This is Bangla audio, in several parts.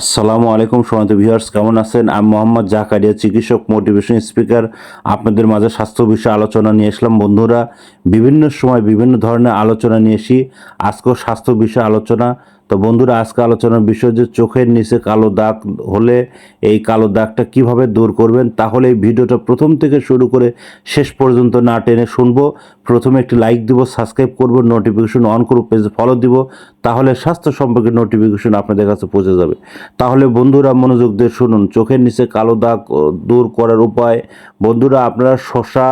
আসসালামু আলাইকুম সমান্ত ভিউয়ার্স, কেমন আছেন? আমি মোহাম্মদ জাকারিয়া, চিকিৎসক মোটিভেশন স্পিকার আপনাদের মাঝে স্বাস্থ্য বিষয়ে আলোচনা নিয়ে আসলাম। বন্ধুরা, বিভিন্ন সময় বিভিন্ন ধরনের আলোচনা নিয়ে এসি আজকেও স্বাস্থ্য বিষয়ে আলোচনা। তো বন্ধুরা, আজকে আলোচনার বিষয় যে চোখের নিচে কালো দাগ হলে এই কালো দাগটা কীভাবে দূর করবেন, তাহলে এই ভিডিওটা প্রথম থেকে শুরু করে শেষ পর্যন্ত না টেনে শুনব। প্রথমে একটি লাইক দিব সাবস্ক্রাইব করব নোটিফিকেশন অন করব পেজে ফলো দিব। তাহলে স্বাস্থ্য সম্পর্কে নোটিফিকেশন আপনাদের কাছে পৌঁছে যাবে। তাহলে বন্ধুরা মনোযোগ দিয়ে শুনুন, চোখের নিচে কালো দাগ দূর করার উপায়। বন্ধুরা আপনারা শশা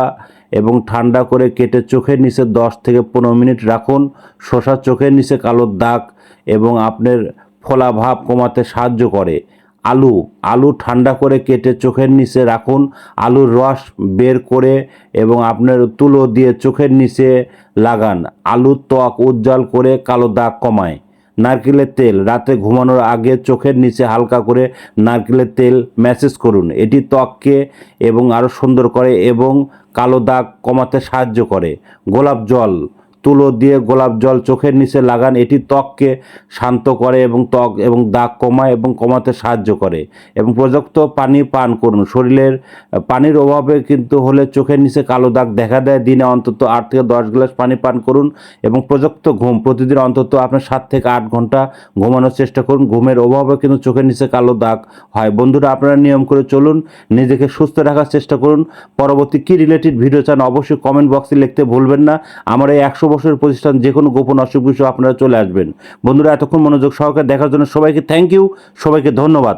এবং ঠান্ডা করে কেটে চোখের নিচে দশ থেকে পনেরো মিনিট রাখুন। শশা চোখের নিচে কালো দাগ এবং আপনার ফলাভাব কমাতে সাহায্য করে। আলু আলু ঠান্ডা করে কেটে চোখের নিচে রাখুন। আলুর রস বের করে এবং আপনার তুলো দিয়ে চোখের নিচে লাগান। আলুর ত্বক উজ্জ্বল করে কালো দাগ কমায়। নারকেলের তেল, রাতে ঘুমানোর আগে চোখের নিচে হালকা করে নারকেলের তেল ম্যাসেজ করুন। এটি ত্বককে এবং আরও সুন্দর করে এবং কালো দাগ কমাতে সাহায্য করে। গোলাপ জল তুলো দিয়ে গোলাপ জল চোখের নিচে লাগান। এটি ত্বককে শান্ত করে এবং ত্বক এবং দাগ কমায় এবং কমাতে সাহায্য করে এবং পর্যাপ্ত পানি পান করুন। শরীরের পানির অভাবে কিন্তু হলে চোখের নিচে কালো দাগ দেখা দেয়। দিনে অন্তত আট থেকে দশ গ্লাস পানি পান করুন এবং পর্যাপ্ত ঘুম। প্রতিদিন অন্তত আপনার সাত থেকে আট ঘণ্টা ঘুমানোর চেষ্টা করুন। ঘুমের অভাবে কিন্তু চোখের নিচে কালো দাগ হয়। বন্ধুরা, আপনারা নিয়ম করে চলুন, নিজেকে সুস্থ রাখার চেষ্টা করুন। পরবর্তী কি রিলেটেড ভিডিও চান অবশ্যই কমেন্ট বক্সে লিখতে ভুলবেন না। আমার এই একশো বছরের প্রতিষ্ঠান যে কোনো গোপন অসুখ বিষয় আপনারা চলে আসবেন। বন্ধুরা, এতক্ষণ মনোযোগ সহকারে দেখার জন্য সবাইকে থ্যাংক ইউ সবাইকে ধন্যবাদ।